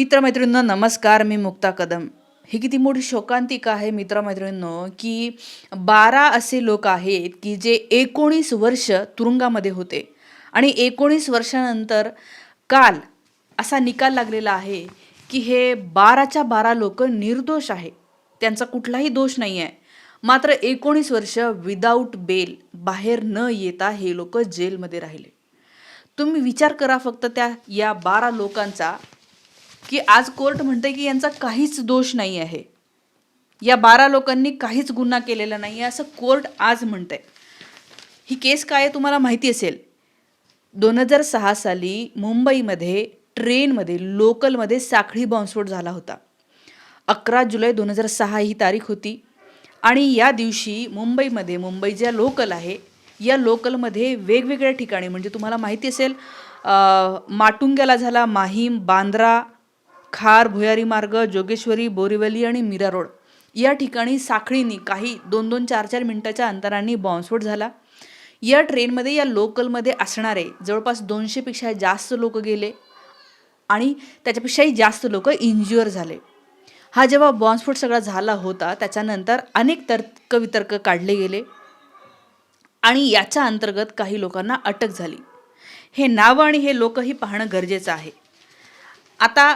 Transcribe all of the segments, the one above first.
मित्रमैत्रिणींना नमस्कार मी मुक्ता कदम. ही किती मोठी शोकांतिका आहे मित्रमैत्रिणींनो की बारा असे लोक आहेत की जे एकोणीस वर्ष तुरुंगामध्ये होते. आणि एकोणीस वर्षानंतर काल असा निकाल लागलेला आहे की हे बाराच्या बारा लोक निर्दोष आहे त्यांचा कुठलाही दोष नाही आहे मात्र एकोणीस वर्ष विदाऊट बेल बाहेर न येता हे लोक जेलमध्ये राहिले. तुम्ही विचार करा फक्त त्या या बारा लोकांचा की आज कोर्ट म्हणते की यांचा काहीच दोष नाही आहे. या बारा लोकांनी काहीच गुन्हा केलेला नाही आहे असं कोर्ट आज म्हणतंय. ही केस काय आहे तुम्हाला माहिती असेल? दोन हजार सहा साली मुंबईमध्ये ट्रेनमध्ये लोकलमध्ये साखळी बॉम्बस्फोट झाला होता. अकरा जुलै दोन हजार सहा ही तारीख होती. आणि या दिवशी मुंबईमध्ये मुंबई ज्या लोकल आहे या लोकलमध्ये वेगवेगळ्या ठिकाणी म्हणजे तुम्हाला माहिती असेल माटुंग्याला झाला माहीम बांद्रा खार भुयारी मार्ग जोगेश्वरी बोरिवली आणि मीरा रोड. या ठिकाणी साखळीनी काही दोन दोन चार चार मिनिटाच्या अंतराने बॉम्बस्फोट झाला. या ट्रेनमध्ये या लोकलमध्ये असणारे जवळपास दोनशेपेक्षा जास्त लोक गेले आणि त्याच्यापेक्षाही जास्त लोक इंज्युअर झाले. हा जेव्हा बॉम्बस्फोट सगळा झाला होता त्याच्यानंतर अनेक तर्कवितर्क काढले गेले आणि याच्या अंतर्गत काही लोकांना अटक झाली. हे नावं आणि हे लोकही पाहणं गरजेचं आहे. आता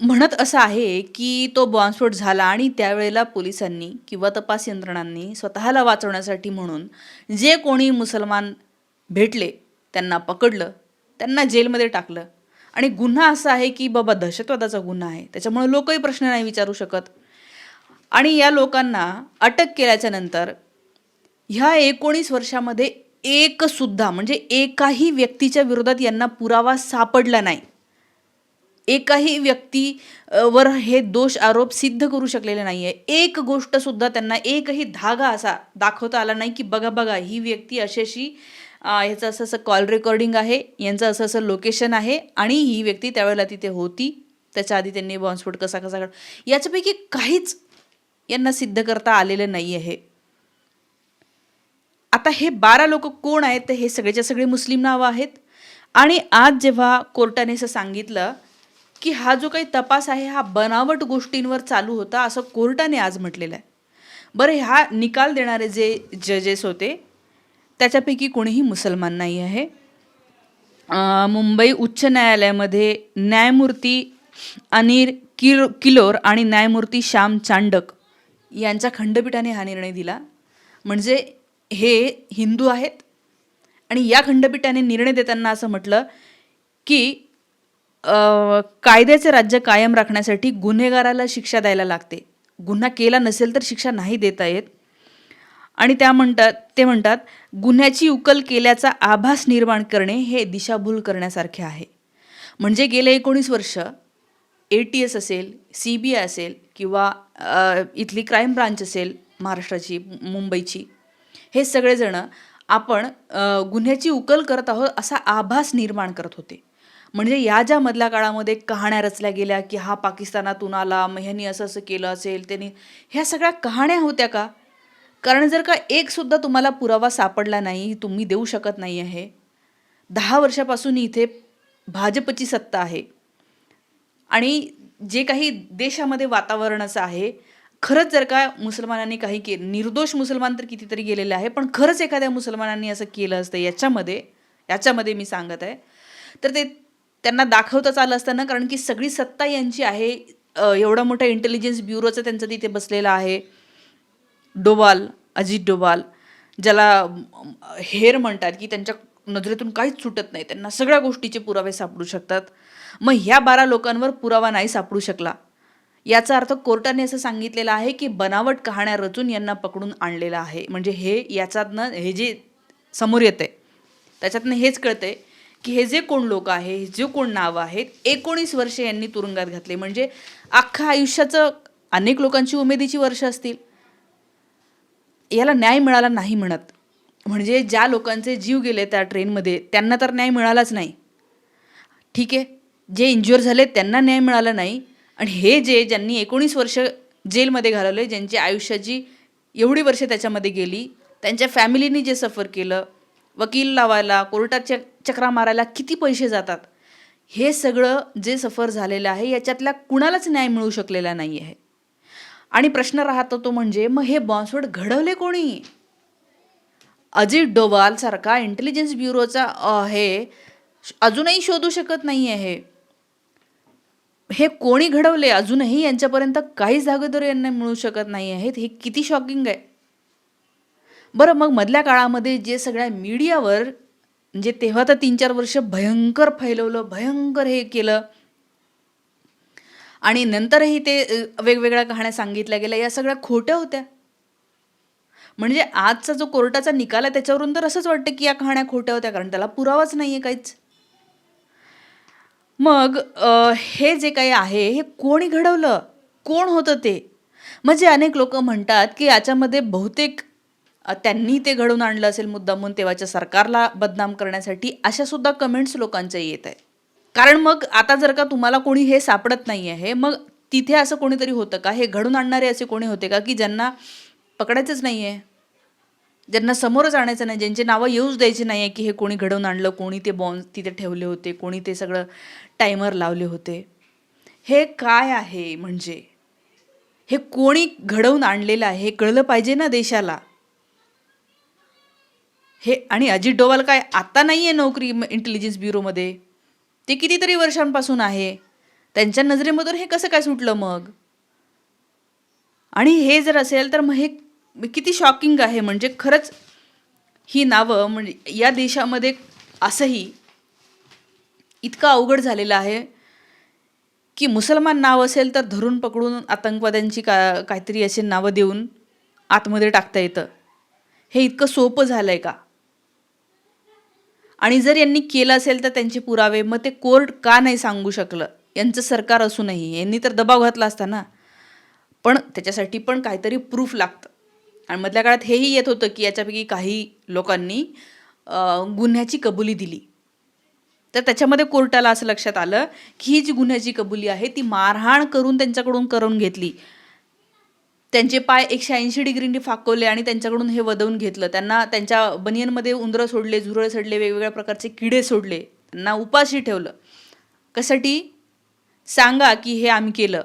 म्हणत असं आहे की तो बॉम्बस्फोट झाला आणि त्यावेळेला पोलिसांनी किंवा तपास यंत्रणांनी स्वतःला वाचवण्यासाठी म्हणून जे कोणी मुसलमान भेटले त्यांना पकडलं त्यांना जेलमध्ये टाकलं. आणि गुन्हा असा आहे की बाबा दहशतवादाचा गुन्हा आहे त्याच्यामुळे लोकही प्रश्न नाही विचारू शकत. आणि या लोकांना अटक केल्याच्यानंतर ह्या एकोणीस वर्षामध्ये एकसुद्धा म्हणजे एकाही व्यक्तीच्या विरोधात यांना पुरावा सापडला नाही. एकाही व्यक्ती वर हे दोष आरोप सिद्ध करू शकलेले नाही आहे एक गोष्ट सुद्धा त्यांना एकही धागा असा दाखवता आला नाही की बघा बघा ही व्यक्ती अशी ह्याचं असं असं कॉल रेकॉर्डिंग आहे यांचं असं असं लोकेशन आहे आणि ही व्यक्ती त्यावेळेला तिथे होती. त्याच्या आधी त्यांनी बॉम्बस्फोट कसा कसा कर याच्यापैकी काहीच यांना सिद्ध करता आलेलं नाही आहे आता हे बारा लोक कोण आहेत? तर हे सगळेच्या सगळे मुस्लिम नावं आहेत. आणि आज जेव्हा कोर्टाने असं सांगितलं की हा जो काही तपास आहे हा बनावट गोष्टींवर चालू होता असं कोर्टाने आज म्हटलेलं आहे. बरं हा निकाल देणारे जे जजेस होते त्याच्यापैकी कोणीही मुसलमान नाही आहे. मुंबई उच्च न्यायालयामध्ये न्यायमूर्ती अनिर किर किलोर आणि न्यायमूर्ती श्याम चांडक यांच्या खंडपीठाने हा निर्णय दिला. म्हणजे हे हिंदू आहेत आणि या खंडपीठाने निर्णय देताना असं म्हटलं की कायद्याचे राज्य कायम राखण्यासाठी गुन्हेगाराला शिक्षा द्यायला लागते. गुन्हा केला नसेल तर शिक्षा नाही देता येत. आणि त्या म्हणतात ते म्हणतात गुन्ह्याची उकल केल्याचा आभास निर्माण करणे हे दिशाभूल करण्यासारखे आहे. म्हणजे गेले एकोणीस वर्ष ए टी एस असेल सी बी आय असेल किंवा इथली क्राईम ब्रांच असेल महाराष्ट्राची मुंबईची हे सगळेजणं आपण गुन्ह्याची उकल करत आहोत असा आभास निर्माण करत होते. म्हणजे या ज्या मधल्या काळामध्ये कहाण्या रचल्या गेल्या की हा पाकिस्तानातून आला मग ह्यांनी असं असं केलं असेल त्यांनी ह्या सगळ्या कहाण्या होत्या का? कारण जर का एकसुद्धा तुम्हाला पुरावा सापडला नाही तुम्ही देऊ शकत नाही आहे. दहा वर्षापासून इथे भाजपची सत्ता आहे. आणि जे काही देशामध्ये वातावरण असं आहे खरंच जर का मुसलमानांनी काही के निर्दोष मुसलमान तर कितीतरी गेलेले आहे पण खरंच एखाद्या मुसलमानांनी असं केलं असतं याच्यामध्ये याच्यामध्ये मी सांगत आहे. तर ते त्यांना दाखवताच आलं असतं ना कारण की सगळी सत्ता यांची आहे. एवढा मोठा इंटेलिजन्स ब्युरोचं त्यांचं तिथे बसलेलं आहे. डोवाल अजित डोवाल ज्याला हेर म्हणतात की त्यांच्या नजरेतून काहीच सुटत नाही. त्यांना सगळ्या गोष्टीचे पुरावे सापडू शकतात. मग ह्या बारा लोकांवर पुरावा नाही सापडू शकला. याचा अर्थ कोर्टाने असं सांगितलेलं आहे की बनावट कहाण्या रचून यांना पकडून आणलेलं आहे. म्हणजे हे याच्यातनं हे जे समोर येते त्याच्यातनं हेच कळतंय की हे जे कोण लोक आहे हे जे कोण नावं आहेत एकोणीस वर्षे यांनी तुरुंगात घातले. म्हणजे अख्खा आयुष्याचं अनेक लोकांची उमेदीची वर्ष असतील. याला न्याय मिळाला नाही म्हणत. म्हणजे ज्या लोकांचे जीव गेले त्या ट्रेनमध्ये त्यांना तर न्याय मिळालाच नाही. ठीक आहे जे इंज्युअर झाले त्यांना न्याय मिळाला नाही. आणि हे जे ज्यांनी एकोणीस वर्ष जेलमध्ये घालवले ज्यांची आयुष्याची एवढी वर्ष त्याच्यामध्ये गेली त्यांच्या फॅमिलीनी जे सफर केलं वकील लावायला कोर्टाच्या चक्रा मारायला किती पैसे जातात? हे सगळं जे सफर झालेलं आहे याच्यातल्या कुणालाच न्याय मिळू शकलेला नाही आहे आणि प्रश्न राहतो तो म्हणजे मग हे बॉम्बस्फोट घडवले कोणी? अजित डोवाल सारखा इंटेलिजन्स ब्युरोचा आहे अजूनही शोधू शकत नाही आहे हे कोणी घडवले? अजूनही यांच्यापर्यंत काहीच धागोदर यांना मिळू शकत नाही आहेत हे किती शॉकिंग आहे. बरं मग मधल्या काळामध्ये जे सगळ्या मीडियावर म्हणजे तेव्हा तर तीन चार वर्ष भयंकर फैलवलं भयंकर हे केलं. आणि नंतरही ते वेगवेगळ्या कहाण्या सांगितल्या गेल्या या सगळ्या खोट्या होत्या. म्हणजे आजचा जो कोर्टाचा निकाल आहे त्याच्यावरून तर असंच वाटतं की या कहाण्या खोट्या होत्या कारण त्याला पुरावाच नाही आहे काहीच. मग हे जे काही आहे हे कोणी घडवलं? कोण होतं ते? म्हणजे अनेक लोक म्हणतात की याच्यामध्ये बहुतेक त्यांनी ते घडवून आणलं असेल मुद्दामून तेव्हाच्या सरकारला बदनाम करण्यासाठी अशा सुद्धा कमेंट्स लोकांच्या येत आहे कारण मग आता जर का तुम्हाला कोणी हे सापडत नाही आहे मग तिथे असं कोणीतरी होतं का? हे घडून आणणारे असे कोणी होते का? की ज्यांना पकडायचंच नाही आहे ज्यांना समोरच आणायचं नाही ज्यांची नावं येऊच द्यायची नाही आहे की हे कोणी घडवून आणलं कोणी ते बॉम्ब तिथे ठेवले होते कोणी ते सगळं टायमर लावले होते. हे काय आहे म्हणजे? हे कोणी घडवून आणलेलं आहे? हे कळलं पाहिजे ना देशाला? हे आणि अजित डोवाल काय आता नाही आहे नोकरी इंटेलिजन्स ब्युरोमध्ये ते कितीतरी वर्षांपासून आहे. त्यांच्या नजरेमधून हे कसं काय सुटलं मग? आणि हे जर असेल तर मग हे किती शॉकिंग आहे. म्हणजे खरंच ही नावं म्हणजे या देशामध्ये असंही इतकं अवघड झालेलं आहे की मुसलमान नाव असेल तर धरून पकडून आतंकवाद्यांची का काहीतरी असे नावं देऊन आतमध्ये टाकता येतं. हे इतकं सोपं झालं आहे का? आणि जर यांनी केलं असेल तर त्यांचे पुरावे मग ते कोर्ट का नाही सांगू शकलं? यांचं सरकार असूनही यांनी तर दबाव घातला असता ना? पण त्याच्यासाठी पण काहीतरी प्रूफ लागतं. आणि मधल्या काळात हेही येत होतं की याच्यापैकी काही लोकांनी गुन्ह्याची कबुली दिली. तर त्याच्यामध्ये कोर्टाला असं लक्षात आलं की ही जी गुन्ह्याची कबुली आहे ती मारहाण करून त्यांच्याकडून करून घेतली. त्यांचे पाय एकशे ऐंशी डिग्रींनी फाकवले आणि त्यांच्याकडून हे वदवून घेतलं. त्यांना त्यांच्या बनियनमध्ये उंदरं सोडले झुरळ सोडले वेगवेगळ्या प्रकारचे किडे सोडले. त्यांना उपाशी ठेवलं. कशासाठी? सांगा की हे आम्ही केलं.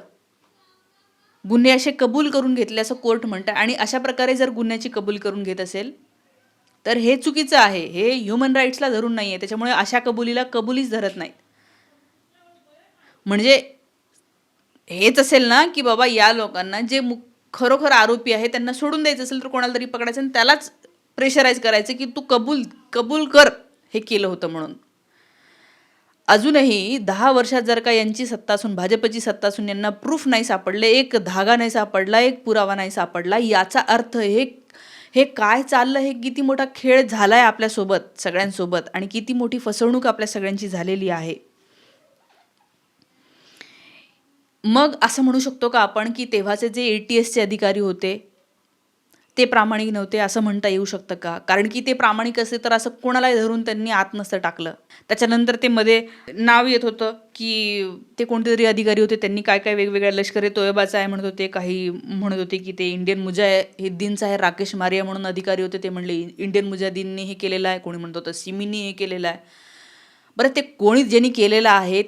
गुन्हे असे कबूल करून घेतले असं कोर्ट म्हणतं. आणि अशा प्रकारे जर गुन्ह्याची कबूल करून घेत असेल तर हे चुकीचं आहे. हे ह्युमन राईट्सला धरून नाही आहे त्याच्यामुळे अशा कबुलीला कबुलीच धरत नाहीत. म्हणजे हेच असेल ना की बाबा या लोकांना जे मुख खरोखर आरोपी आहे त्यांना सोडून द्यायचं असेल तर कोणाला तरी पकडायचं आणि त्यालाच प्रेशराईज करायचं की तू कबूल कबूल कर हे केलं होतं म्हणून. अजूनही दहा वर्षात जर का यांची सत्ता असून भाजपची सत्ता असून यांना प्रूफ नाही सापडले एक धागा नाही सापडला एक पुरावा नाही सापडला याचा अर्थ हे हे काय चाललं हे किती मोठा खेळ झाला आहे आपल्यासोबत सगळ्यांसोबत आणि किती मोठी फसवणूक आपल्या सगळ्यांची झालेली आहे. मग असं म्हणू शकतो का आपण की तेव्हाचे जे ए टी एसचे अधिकारी होते ते प्रामाणिक नव्हते असं म्हणता येऊ शकतं का? कारण की ते प्रामाणिक असते तर असं कोणालाही धरून त्यांनी आत नसतं टाकलं. त्याच्यानंतर ते मध्ये नाव येत होतं की ते कोणते तरी अधिकारी होते त्यांनी काय काय वेगवेगळ्या लष्करी तोयबाचा आहे म्हणत होते काही म्हणत होते की ते इंडियन मुजाहिद्दीनचा आहे राकेश मारिया म्हणून अधिकारी होते ते म्हणले इंडियन मुजाहिद्दीनने हे केलेलं आहे कोणी म्हणत होतं सिमीनी हे केलेलं आहे. बरं ते कोणी ज्यांनी केलेलं आहे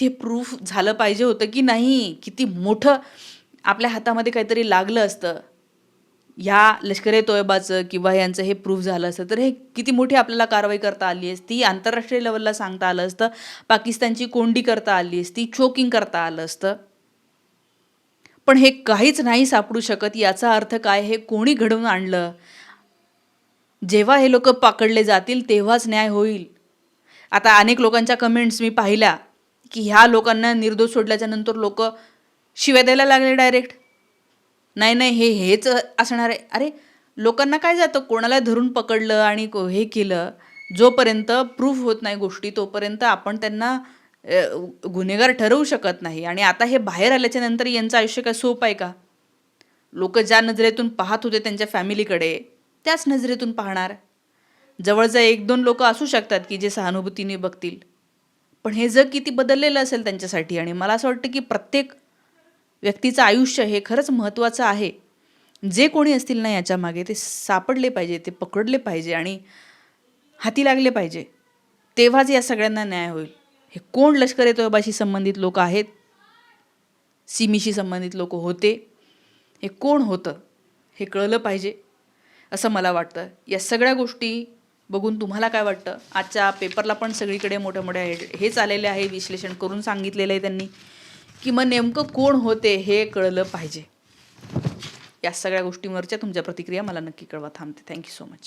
ते प्रूफ झालं पाहिजे होतं की नाही? किती मोठं आपल्या हातामध्ये काहीतरी लागलं असतं. ह्या लष्करी तोयबाचं किंवा यांचं हे प्रूफ झालं असतं. तर हे किती मोठी आपल्याला कारवाई करता आली असती आंतरराष्ट्रीय लेवलला सांगता आलं असतं पाकिस्तानची कोंडी करता आली असती चोकिंग करता आलं असतं. पण हे काहीच नाही सापडू शकत याचा अर्थ काय? हे कोणी घडवून आणलं? जेव्हा हे लोक पकडले जातील तेव्हाच न्याय होईल. आता अनेक लोकांच्या कमेंट्स मी पाहिल्या. की ह्या लोकांना निर्दोष सोडल्याच्या नंतर लोक शिव्या द्यायला लागले डायरेक्ट नाही नाही हे हेच असणार आहे. अरे लोकांना काय जातं? कोणाला धरून पकडलं आणि को- हे केलं जोपर्यंत प्रूफ होत नाही गोष्टी तोपर्यंत आपण त्यांना गुन्हेगार ठरवू शकत नाही. आणि आता हे बाहेर आल्याच्यानंतर यांचं आयुष्य काय सोप आहे का? लोक ज्या नजरेतून पाहत होते त्यांच्या फॅमिलीकडे त्याच नजरेतून पाहणार. जवळचा एक दोन लोक असू शकतात की जे सहानुभूतीने बघतील. पण हे जग किती बदललेलं असेल त्यांच्यासाठी आणि मला असं वाटतं की प्रत्येक व्यक्तीचं आयुष्य हे खरंच महत्त्वाचं आहे. जे कोणी असतील ना याच्या मागे ते सापडले पाहिजे ते पकडले पाहिजे आणि हाती लागले पाहिजे. तेव्हाच या सगळ्यांना न्याय होईल. हे कोण लष्कर ए तोयबाशी संबंधित लोक आहेत? सिमीशी संबंधित लोक होते. हे कोण होतं? हे कळलं पाहिजे असं मला वाटतं. या सगळ्या गोष्टी बघून तुम्हाला काय वाटतं? आजच्या पेपरला पण सगळीकडे मोठ्या मोठ्या हेच आलेले आहे विश्लेषण करून सांगितलेलं आहे त्यांनी. की मग नेमकं कोण होते हे कळलं पाहिजे. या सगळ्या गोष्टींवरच्या तुमच्या प्रतिक्रिया मला नक्की कळवा. थांबते. Thank you so much